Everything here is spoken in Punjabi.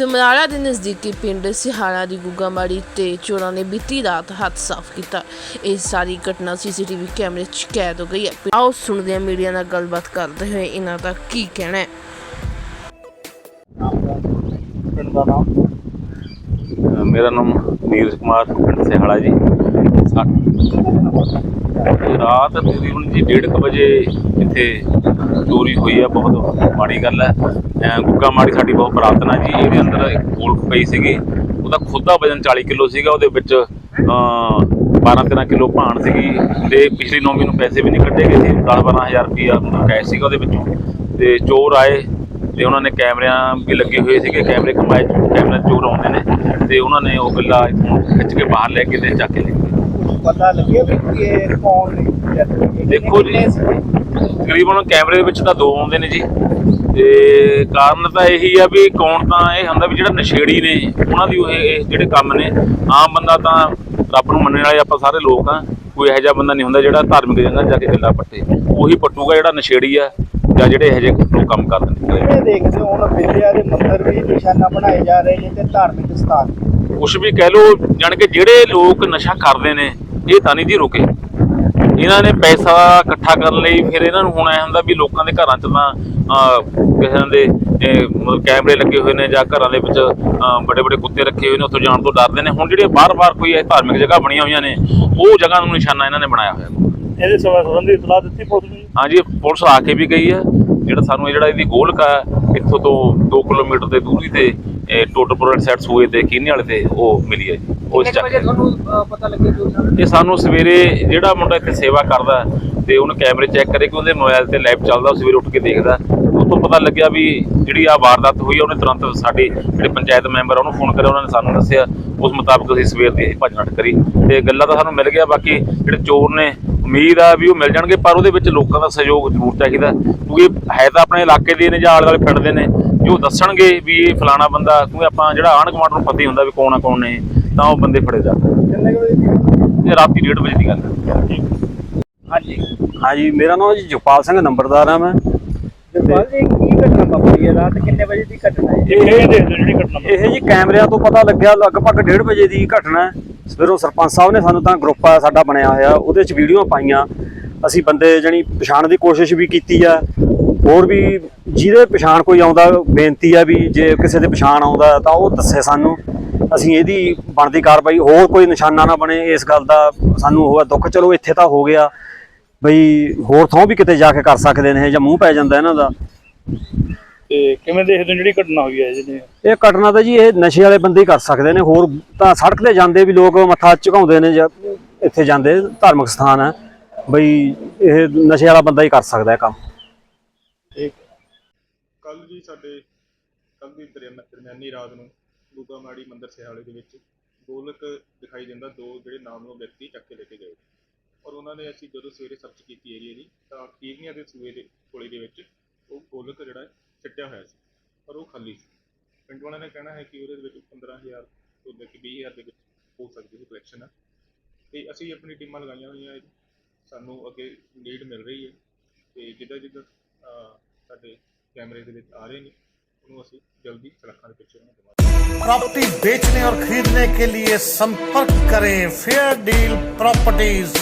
ਸਮਰਾਲਾ ਦੇ ਨਜ਼ਦੀਕੀ ਪਿੰਡ ਸਿਹਾਲਾ ਦੀ ਗੁੱਗਾਮਾੜੀ ਤੇ ਚੋਰਾਂ ਨੇ ਬੀਤੀ ਰਾਤ ਹੱਥ ਸਾਫ਼ ਕੀਤਾ। ਇਹ ਸਾਰੀ ਘਟਨਾ ਸੀਸੀਟੀਵੀ ਕੈਮਰੇ 'ਚ ਕੈਦ ਹੋ ਗਈ ਹੈ। ਆਓ ਸੁਣਦੇ ਹਾਂ ਮੀਡੀਆ ਨਾਲ ਗੱਲਬਾਤ ਕਰਦੇ ਹੋਏ ਇਹਨਾਂ ਦਾ ਕੀ ਕਹਿਣਾ ਹੈ। ਪਿੰਡ ਦਾ ਨਾਮ? ਅ, ਮੇਰਾ ਨਾਮ ਨੀਰਜ ਕੁਮਾਰ ਪਿੰਡ ਸਿਹਾਲਾ ਜੀ। ਰਾਤ ਤਕਰੀਬਨ ਜੀ 1:30 ਵਜੇ ਇੱਥੇ ਚੋਰੀ ਹੋਈ ਹੈ ਬਹੁਤ ਮਾੜੀ ਗੱਲ ਹੈ ਗੁੱਗਾ ਮਾੜੀ ਸਾਡੀ ਬਹੁਤ ਪ੍ਰਾਰਥਨਾ ਜੀ, ਇਹਦੇ ਅੰਦਰ ਇੱਕ ਗੋਲਕ ਪਈ ਸੀਗੀ, ਉਹਦਾ ਖੁਦ ਦਾ ਵਜ਼ਨ 40 ਕਿਲੋ ਸੀਗਾ, ਉਹਦੇ ਵਿੱਚ 12-13 ਕਿਲੋ ਭਾਣ ਸੀਗੀ। ਤੇ ਪਿਛਲੀ ਨੌਮੀ ਨੂੰ ਪੈਸੇ ਵੀ ਨਹੀਂ ਕੱਢੇ ਗਏ ਸੀ 10-12000 ਰੁਪਇਆ ਕੈਸ਼ ਸੀਗਾ ਉਹਦੇ ਵਿੱਚੋਂ। ਤੇ ਚੋਰ ਆਏ, ਤੇ ਉਹਨਾਂ ਨੇ ਕੈਮਰਿਆਂ ਵੀ ਲੱਗੇ ਹੋਏ ਸੀਗੇ, ਕੈਮਰੇ ਕਮਾਏ ਕੈਮਰੇ ਚੋਰ ਆਉਂਦੇ ਨੇ। ਤੇ ਉਹਨਾਂ ਨੇ ਉਹ ਗੱਲਾ ਇੱਥੋਂ ਖਿੱਚ ਕੇ ਬਾਹਰ ਲੈ ਕੇ ਤੇ ਚੱਕ ਕੇ ਲੈ ਪਤਾ ਲੱਗਿਆ ਵੀ ਇਹ ਕੌਣ ਨੇ? ਦੇਖੋ ਜੀ ਤਕਰੀਬਨ ਕੈਮਰੇ ਦੇ ਵਿੱਚ ਤਾਂ ਦੋ ਆਉਂਦੇ ਨੇ ਜੀ। ਤੇ ਕਾਰਨ ਤਾਂ ਇਹੀ ਆ ਵੀ ਕੌਣ ਤਾਂ ਇਹ ਹੁੰਦਾ ਵੀ ਜਿਹੜਾ ਨਸ਼ੇੜੀ ਨੇ ਉਹਨਾਂ ਦੀ ਉਹ ਇਹ ਜਿਹੜੇ ਕੰਮ ਨੇ। ਆਮ ਬੰਦਾ ਤਾਂ ਰੱਬ ਨੂੰ ਮੰਨਣ ਵਾਲੇ ਆਪਾਂ ਸਾਰੇ ਲੋਕ ਆ। ਕੋਈ ਇਹੋ ਜਿਹਾ ਬੰਦਾ ਨਹੀਂ ਹੁੰਦਾ ਜਿਹੜਾ ਧਾਰਮਿਕ ਜਗ੍ਹਾ ਜਾ ਕੇ ਗੱਲਾਂ ਪੱਟੇ। ਉਹੀ ਪੱਟੂਗਾ ਜਿਹੜਾ ਨਸ਼ੇੜੀ ਆ ਜਾਂ ਜਿਹੜੇ ਇਹੋ ਜਿਹੇ ਲੋਕ ਕੰਮ ਕਰਦੇ ਨੇ ਕਿਵੇਂ ਦੇਖਦੇ ਹੁਣ ਵਿਦਿਆ ਦੇ ਮੰਦਰ ਵੀ ਨਿਸ਼ਾਨਾ ਬਣਾਏ ਜਾ ਰਹੇ ਨੇ ਤੇ ਧਾਰਮਿਕ ਸਥਾਨ ਕੁਛ ਵੀ ਕਹਿ ਲੋ ਜਾਣ ਕੇ ਜਿਹੜੇ ਲੋਕ ਨਸ਼ਾ ਕਰਦੇ ਨੇ ਇਹ ਤਾਂ ਨਹੀਂ ਜੀ ਰੁਕੇ। ਇਹਨਾਂ ਨੇ ਪੈਸਾ ਇਕੱਠਾ ਕਰਨ ਲਈ ਫਿਰ ਇਹਨਾਂ ਨੂੰ ਹੁਣ ਐ ਹੁੰਦਾ ਵੀ ਲੋਕਾਂ ਦੇ ਘਰਾਂ 'ਚ ਤਾਂ ਕਿਸੇ ਦੇ ਮਤਲਬ ਕੈਮਰੇ ਲੱਗੇ ਹੋਏ ਨੇ ਜਾਂ ਘਰਾਂ ਦੇ ਵਿੱਚ ਵੱਡੇ ਵੱਡੇ ਕੁੱਤੇ ਰੱਖੇ ਹੋਏ ਨੇ ਉੱਥੋਂ ਜਾਣ ਤੋਂ ਡਰਦੇ ਨੇ। ਹੁਣ ਜਿਹੜੇ ਬਾਰ-ਬਾਰ ਕੋਈ ਇਹ ਧਾਰਮਿਕ ਜਗ੍ਹਾ ਬਣੀਆਂ ਹੋਈਆਂ ਨੇ ਉਹ ਜਗ੍ਹਾ ਨੂੰ ਨਿਸ਼ਾਨਾ ਇਹਨਾਂ ਨੇ ਬਣਾਇਆ ਹੋਇਆ। ਇਹਦੇ ਸਬੰਧ ਇਤਲਾਹ ਦਿੱਤੀ ਪੁਲਿਸ ਨੂੰ ਹਾਂਜੀ ਪੁਲਿਸ ਆ ਕੇ ਵੀ ਗਈ ਹੈ। ਜਿਹੜਾ ਸਾਨੂੰ ਇਹ ਜਿਹੜਾ ਇਹਦੀ ਗੋਲਕ ਆ ਇੱਥੋਂ ਤੋਂ 2 ਕਿਲੋਮੀਟਰ ਦੇ ਦੂਰੀ ਤੇ ਟੋਟਲਪੁਰ ਸਾਈਡ ਸੂਏ ਤੇ ਕੀਨੇ ਵਾਲੇ ਤੇ ਉਹ ਮਿਲੀ ਹੈ ਜੀ। ਉਹ ਇਸ ਚੱਕ ਤੁਹਾਨੂੰ ਪਤਾ ਲੱਗਿਆ ਇਹ ਸਾਨੂੰ ਸਵੇਰੇ ਜਿਹੜਾ ਮੁੰਡਾ ਇੱਥੇ ਸੇਵਾ ਕਰਦਾ ਤੇ ਉਹਨੇ ਕੈਮਰੇ ਚੈੱਕ ਕਰੇ ਕਿ ਉਹਦੇ ਮੋਬਾਈਲ ਤੇ ਲਾਈਵ ਚੱਲਦਾ ਸਵੇਰੇ ਉੱਠ ਕੇ ਦੇਖਦਾ। ਉਤੋਂ ਪਤਾ ਲੱਗਿਆ ਵੀ ਜਿਹੜੀ ਆ ਵਾਰਦਾਤ ਹੋਈ ਉਹਨੇ ਤੁਰੰਤ ਸਾਡੇ ਜਿਹੜੇ ਪੰਚਾਇਤ ਮੈਂਬਰ ਉਹਨੂੰ ਫੋਨ ਕਰਿਆ ਉਹਨਾਂ ਨੇ ਸਾਨੂੰ ਦੱਸਿਆ। ਉਸ ਮੁਤਾਬਕ ਅਸੀਂ ਸਵੇਰ ਦੀ ਭੱਜ ਨੱਠ ਕਰੀ ਤੇ ਗੱਲਾਂ ਤਾਂ ਸਾਨੂੰ ਮਿਲ ਗਿਆ ਬਾਕੀ ਜਿਹੜੇ ਚੋਰ ਨੇ ਉਮੀਦ ਆ ਵੀ ਉਹ ਮਿਲ ਜਾਣਗੇ ਪਰ ਉਹਦੇ ਵਿੱਚ ਲੋਕਾਂ ਦਾ ਸਹਿਯੋਗ ਜ਼ਰੂਰ ਚਾਹੀਦਾ। ਕਿਉਂਕਿ ਹੈ ਤਾਂ ਆਪਣੇ ਇਲਾਕੇ ਦੇ ਨੇ ਜਾਂ ਆਲੇ ਦੁਆਲੇ ਪਿੰਡ ਦੇ ਨੇ ਜੋ ਦੱਸਣਗੇ ਵੀ ਇਹ ਫਲਾਣਾ ਬੰਦਾ ਕਿਉਂਕਿ ਆਪਾਂ ਜਿਹੜਾ ਆਂਢ ਗੁਆਂਢ ਨੂੰ ਪਤਾ ਹੀ ਹੁੰਦਾ ਵੀ ਕੌਣ ਆ ਕੌਣ ਨਹੀਂ। ਤਾਂ ਉਹ ਬੰਦੇ ਫੜੇ ਜਾਂਦੇ ਕਿੰਨੇ ਕੁ ਵਜੇ ਦੀ ਇਹ ਰਾਤੀ 1:30 ਵਜੇ ਦੀ ਗੱਲ ਹੈ। ਹਾਂਜੀ। ਹਾਂਜੀ ਮੇਰਾ ਨਾਮ ਜੀ ਜਗਪਾਲ ਸਿੰਘ ਨੰਬਰਦਾਰ ਆ ਮੈਂ। ਜਗਪਾਲ ਜੀ ਕੀ ਘਟਨਾ ਵਾਪਰੀ ਹੈ? ਰਾਤ ਕਿੰਨੇ ਵਜੇ ਦੀ ਘਟਨਾ ਹੈ? ਇਹ ਦੇਖਦੇ ਜਿਹੜੀ ਘਟਨਾ ਇਹ ਜੀ ਕੈਮਰਿਆਂ ਤੋਂ ਪਤਾ ਲੱਗਿਆ ਲਗਭਗ 1:30 ਵਜੇ ਦੀ ਘਟਨਾ ਹੈ। ਸਵੇਰੋਂ ਸਰਪੰਚ ਸਾਹਿਬ ਨੇ ਸਾਨੂੰ ਤਾਂ ਗਰੁੱਪ ਆ ਸਾਡਾ ਬਣਿਆ ਹੋਇਆ ਉਹਦੇ 'ਚ ਵੀਡੀਓ ਪਾਈਆਂ। ਅਸੀਂ ਬੰਦੇ ਜਣੀ ਪਛਾਣ ਦੀ ਕੋਸ਼ਿਸ਼ ਵੀ ਕੀਤੀ ਆ। ਹੋਰ ਵੀ ਜਿਹਦੇ ਪਛਾਣ ਕੋਈ ਆਉਂਦਾ ਬੇਨਤੀ ਆ ਵੀ ਜੇ ਕਿਸੇ ਦੇ ਪਛਾਣ ਆਉਂਦਾ ਤਾਂ ਉਹ ਦੱਸੇ ਸਾਨੂੰ। ਅਸੀਂ ਇਹਦੀ ਬਣਦੀ ਕਾਰਵਾਈ ਹੋਰ ਕੋਈ ਨਿਸ਼ਾਨਾ ਨਾ ਬਣੇ ਇਸ ਗੱਲ ਦਾ ਸਾਨੂੰ ਹੋਇਆ ਦੁੱਖ। ਚਲੋ ਇੱਥੇ ਤਾਂ ਹੋ ਗਿਆ। ਬਈ ਹੋਰ ਥਾਂ ਵੀ ਕਿਤੇ ਜਾ ਕੇ ਕਰ ਸਕਦੇ ਨੇ ਜਾਂ ਮੂੰਹ ਪੈ ਜਾਂਦਾ ਇਹਨਾਂ ਦਾ। ਤੇ ਕਿਵੇਂ ਦੇਖਦੇ ਹੋ ਜਿਹੜੀ ਘਟਨਾ ਹੋਈ ਹੈ ਜਿਹਨੇ ਇਹ ਘਟਨਾ ਤਾਂ ਜੀ ਇਹ ਨਸ਼ੇ ਵਾਲੇ ਬੰਦੇ ਹੀ ਕਰ ਸਕਦੇ ਨੇ। ਹੋਰ ਤਾਂ ਸੜਕ ਤੇ ਜਾਂਦੇ ਵੀ ਲੋਕ ਮੱਥਾ ਝੁਕਾਉਂਦੇ ਨੇ ਜਾਂ ਇੱਥੇ ਜਾਂਦੇ ਧਾਰਮਿਕ ਸਥਾਨ ਹੈ। ਬਈ ਇਹ ਨਸ਼ੇ ਵਾਲਾ ਬੰਦਾ ਹੀ ਕਰ ਸਕਦਾ ਇਹ ਕੰਮ। ਠੀਕ। ਕੱਲ ਜੀ ਸਾਡੇ ਕੱਲ ਦੀ ਦਰਮਿਆ- ਦਰਮਿਆਨੀ ਰਾਤ ਨੂੰ ਗੁੱਗਾਮਾੜੀ ਮੰਦਿਰ ਸਿਆਲੇ ਦੇ ਵਿੱਚ ਗੋਲਕ ਦਿਖਾਈ ਦਿੰਦਾ, ਦੋ ਜਿਹੜੇ ਨਾਮਲੋ ਵਿਅਕਤੀ ਚੱਕ ਕੇ ਲੈ ਕੇ ਗਏ। ਔਰ ਉਹਨਾਂ ਨੇ ਅਸੀਂ ਜਦੋਂ ਸਵੇਰੇ ਸਰਚ ਕੀਤੀ ਏਰੀਆ ਦੀ, ਤਾਂ ਕੀਰਨੀਆਂ ਦੇ ਸੂਏ ਦੇ ਕੋਲੇ ਦੇ ਵਿੱਚ ਉਹ ਗੋਲਕ ਜਿਹੜਾ ਸਿੱਟਿਆ ਹੋਇਆ ਸੀ ਪਰ ਉਹ ਖਾਲੀ ਸੀ। ਪਿੰਡ ਵਾਲਿਆਂ ਨੇ ਕਹਿਣਾ ਹੈ ਕਿ ਉਹਦੇ ਵਿੱਚ 15000 ਤੋਂ ਲੈ ਕੇ 20000 ਦੇ ਵਿੱਚ ਹੋ ਸਕਦੀ ਹੈ ਕਲੈਕਸ਼ਨ ਤੇ ਅਸੀਂ ਆਪਣੀ ਟੀਮਾਂ ਲਗਾਈਆਂ ਹੋਈਆਂ ਸਾਨੂੰ ਅੱਗੇ ਲੀਡ ਮਿਲ ਰਹੀ ਹੈ। ਤੇ ਜਿੱਦਾਂ ਜਿੱਦਾਂ ਸਾਡੇ ਕੈਮਰੇ ਦੇ ਵਿੱਚ ਆ ਰਹੇ ਨੇ ਉਹਨੂੰ ਅਸੀਂ ਜਲਦੀ ਸੜਕਾਂ ਦੇ ਪਿੱਛੇ ਉਹਨਾਂ ਦਵਾਂਗੇ प्रॉपर्टी बेचने और खरीदने के लिए संपर्क करें फेयर डील प्रॉपर्टीज